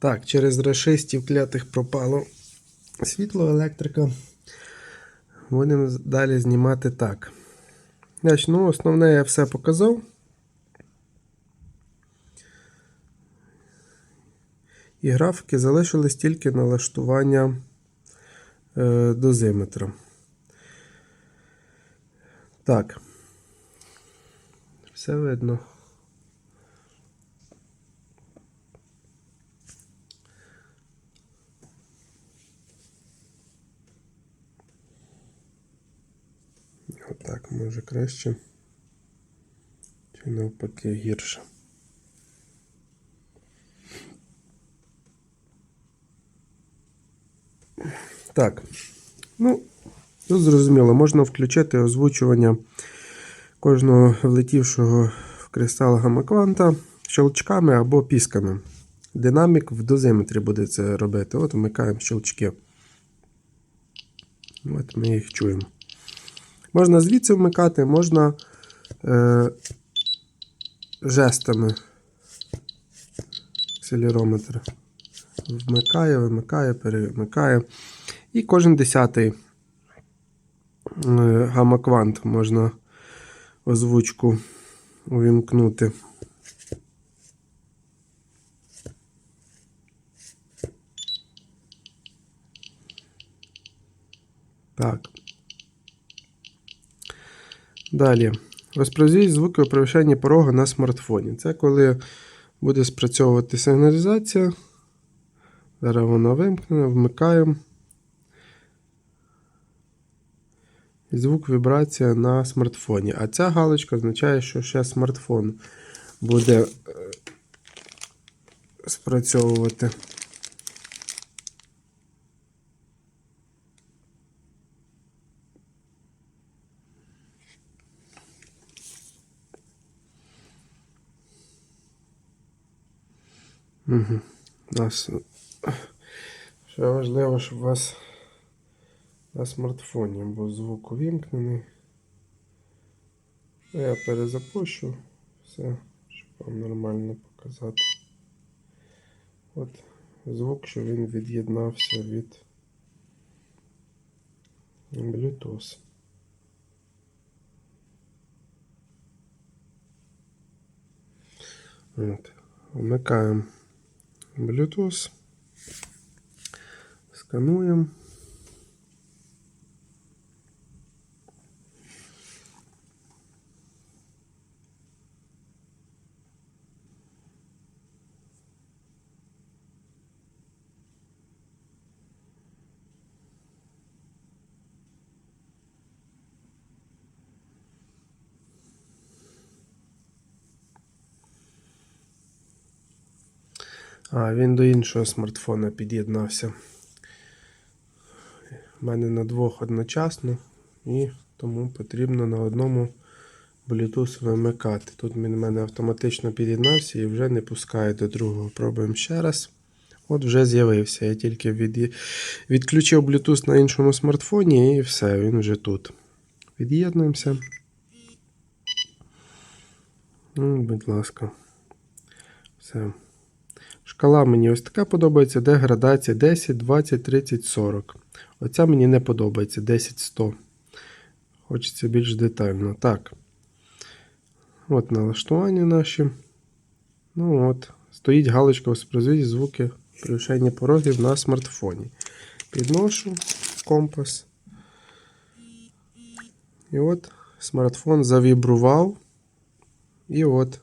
Так, через решистів клятих пропало світло електрика. Будемо далі знімати так. Значить, ну, основне я все показав. І графіки залишились тільки налаштування е, дозиметра. Так. Все видно. Може краще. Чи навпаки гірше. Так. Ну, тут зрозуміло, можна включити озвучування кожного влетівшого в кристал гамакванта щелчками або пісками. Динамік в дозиметрі буде це робити. От вмикаємо щелчки. От ми їх чуємо. Можна звідси вмикати, можна е, жестами акселерометр. Вмикає, вимикає, перемикає. І кожен десятий е, гамма-квант можна озвучку увімкнути. Так. Далі. Розпрозвіть звуки перевищенні порога на смартфоні. Це коли буде спрацьовувати сигналізація. Зараз вона вимкнена, вмикаємо. Звук вібрація на смартфоні. А ця галочка означає, що ще смартфон буде е, спрацьовувати. Угу. Нас... Ще важливо, щоб у вас на смартфоні був звук увімкнений. Я перезапущу все, щоб вам нормально показати. От звук, що він від'єднався від Bluetooth. От. Вмикаємо Bluetooth. Скануємо. А, він до іншого смартфона під'єднався. У мене на двох одночасно, і тому потрібно на одному Bluetooth вимикати. Тут він в мене автоматично під'єднався і вже не пускає до другого. Пробуємо ще раз. От вже з'явився. Я тільки від... відключив Bluetooth на іншому смартфоні і все, він вже тут. Від'єднуємося. Ну, будь ласка. Все. Шкала мені ось така подобається, де градація 10, 20, 30, 40. Оця мені не подобається 10, 100. Хочеться більш детально. Так. От налаштування наші. Ну от, Стоїть галочка воспроизведіть звуки превышення порогів на смартфоні. Підношу компас. І от смартфон завібрував. І от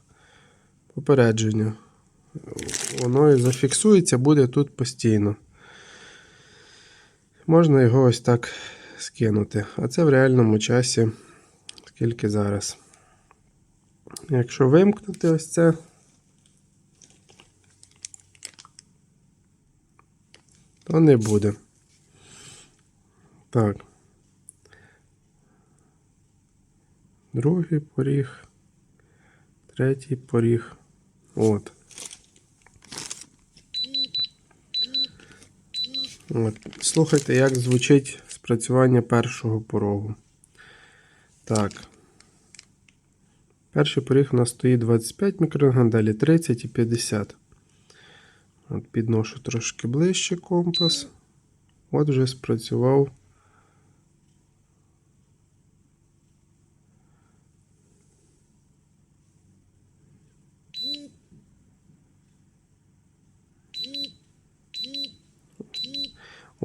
попередження воно і зафіксується, буде тут постійно. Можна його ось так скинути. А це в реальному часі, скільки зараз. Якщо вимкнути ось це, то не буде. Так. Другий поріг, третій поріг. От. От. Слухайте, як звучить спрацювання першого порогу. Так. Перший поріг у нас стоїть 25 мікрограм, далі 30 і 50. От підношу трошки ближче компас. От вже спрацював.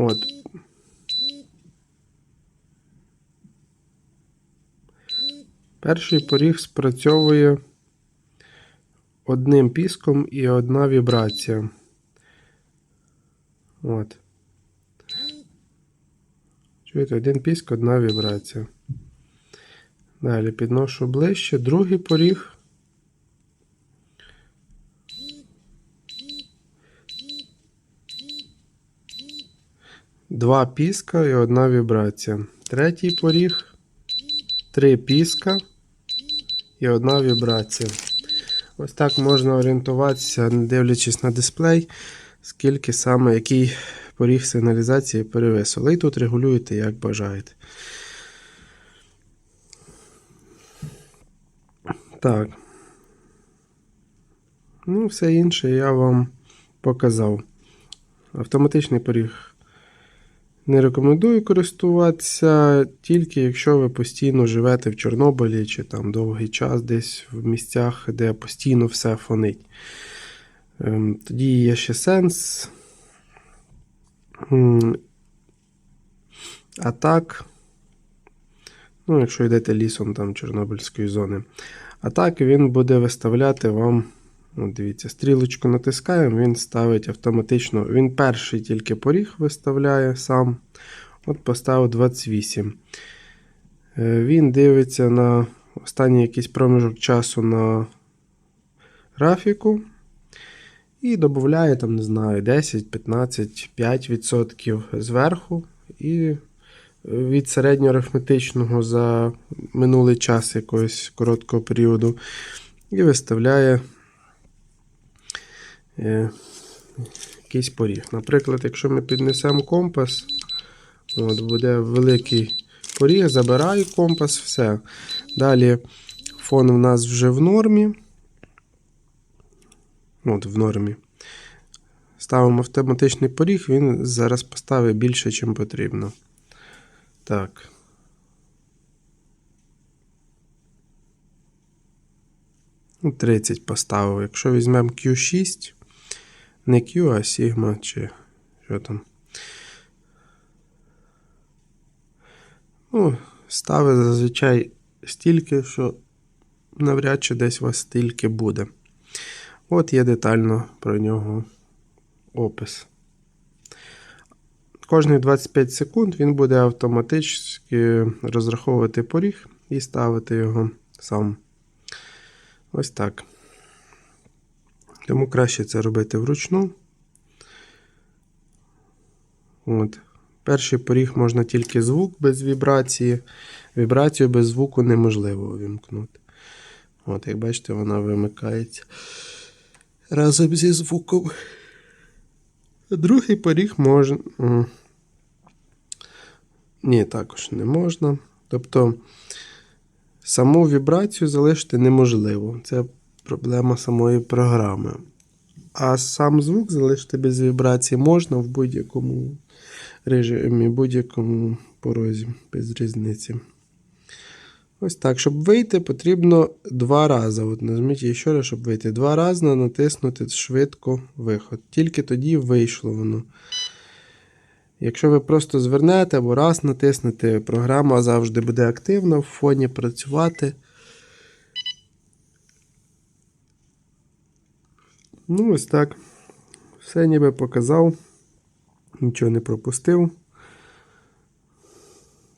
От. Перший поріг спрацьовує одним піском і одна вібрація. От. Чуєте, один піск, одна вібрація. Далі підношу ближче. Другий поріг. Два піска і одна вібрація. Третій поріг. Три піска і одна вібрація. Ось так можна орієнтуватися, не дивлячись на дисплей, скільки саме який поріг сигналізації перевису. Але і тут регулюєте, як бажаєте. Так. Ну, все інше я вам показав. Автоматичний поріг не рекомендую користуватися, тільки якщо ви постійно живете в Чорнобилі чи там довгий час десь в місцях, де постійно все фонить. Ем, Тоді є ще сенс. А так, ну, якщо йдете лісом там Чорнобильської зони, а так він буде виставляти вам. От дивіться, стрілочку натискаємо, він ставить автоматично. Він перший тільки поріг виставляє сам. От поставив 28. Е, Він дивиться на останній якийсь проміжок часу на графіку. І додає, там, не знаю, 10, 15, 5% зверху. І від середньоарифметичного за минулий час якогось короткого періоду. І виставляє е, якийсь поріг. Наприклад, якщо ми піднесемо компас, от буде великий поріг, забираю компас, все. Далі фон у нас вже в нормі. От, в нормі. Ставимо автоматичний поріг, він зараз поставить більше, ніж потрібно. Так. Ну, 30 поставив. Якщо візьмемо Q6, не Q, а Sigma, чи що там. Ну, ставить зазвичай стільки, що навряд чи десь у вас стільки буде. От є детально про нього опис. Кожні 25 секунд він буде автоматично розраховувати поріг і ставити його сам. Ось так. Тому краще це робити вручну. От. Перший поріг можна тільки звук без вібрації. Вібрацію без звуку неможливо увімкнути. От, як бачите, вона вимикається разом зі звуком. Другий поріг можна. Ні, також не можна. Тобто саму вібрацію залишити неможливо. Це проблема самої програми. А сам звук залишити без вібрації можна в будь-якому режимі, будь-якому порозі, без різниці. Ось так, щоб вийти, потрібно два рази. От нажміть ще раз, щоб вийти. Два рази натиснути швидко виход. Тільки тоді вийшло воно. Якщо ви просто звернете або раз натиснете, програма завжди буде активна в фоні працювати. Ну, ось так. Все ніби показав. Нічого не пропустив.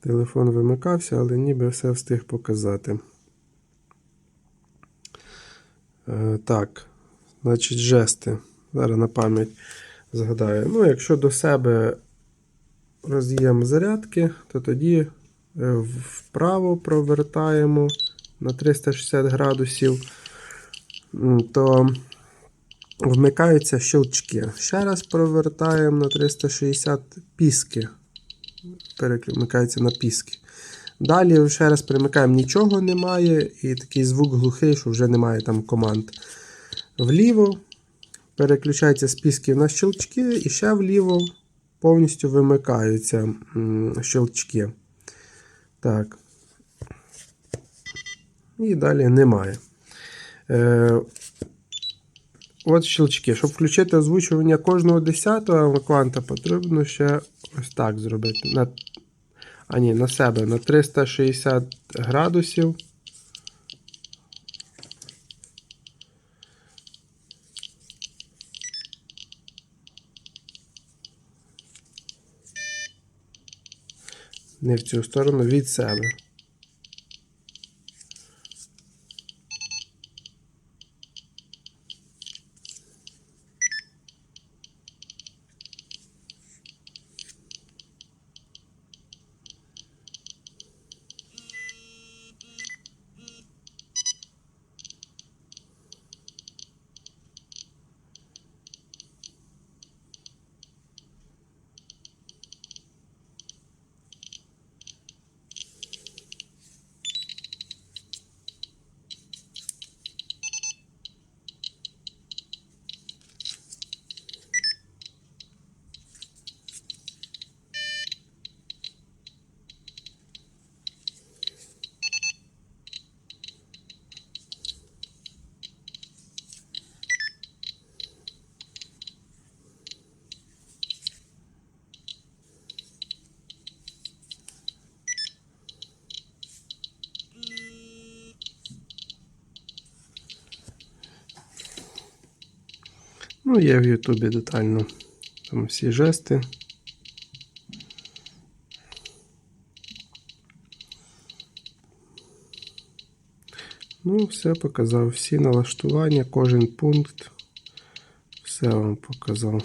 Телефон вимикався, але ніби все встиг показати. Е, так, значить, жести. Зараз на пам'ять згадаю. Ну, якщо до себе роз'єм зарядки, то тоді е, вправо провертаємо на 360 градусів, то вмикаються щелчки. Ще раз провертаємо на 360 піски. Перемикається на піски. Далі ще раз перемикаємо, нічого немає, і такий звук глухий, що вже немає там команд. Вліво переключаються списки на щелчки і ще вліво повністю вимикаються щелчки. Так. І далі немає. От щелчки. Щоб включити озвучування кожного 10-го кванта, потрібно ще ось так зробити. На, а ні, на себе на 360 градусів. Не в цю сторону від себе. Ну, є в Ютубі детально там всі жести. Ну, все показав. Всі налаштування, кожен пункт. Все вам показав.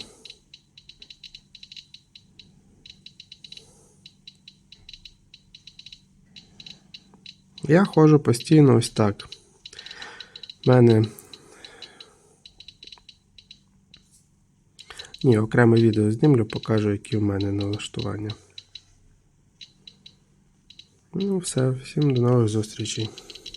Я ходжу постійно ось так. У мене Ні, окреме відео знімлю, покажу, які в мене налаштування. Ну, все, всім до нових зустрічей.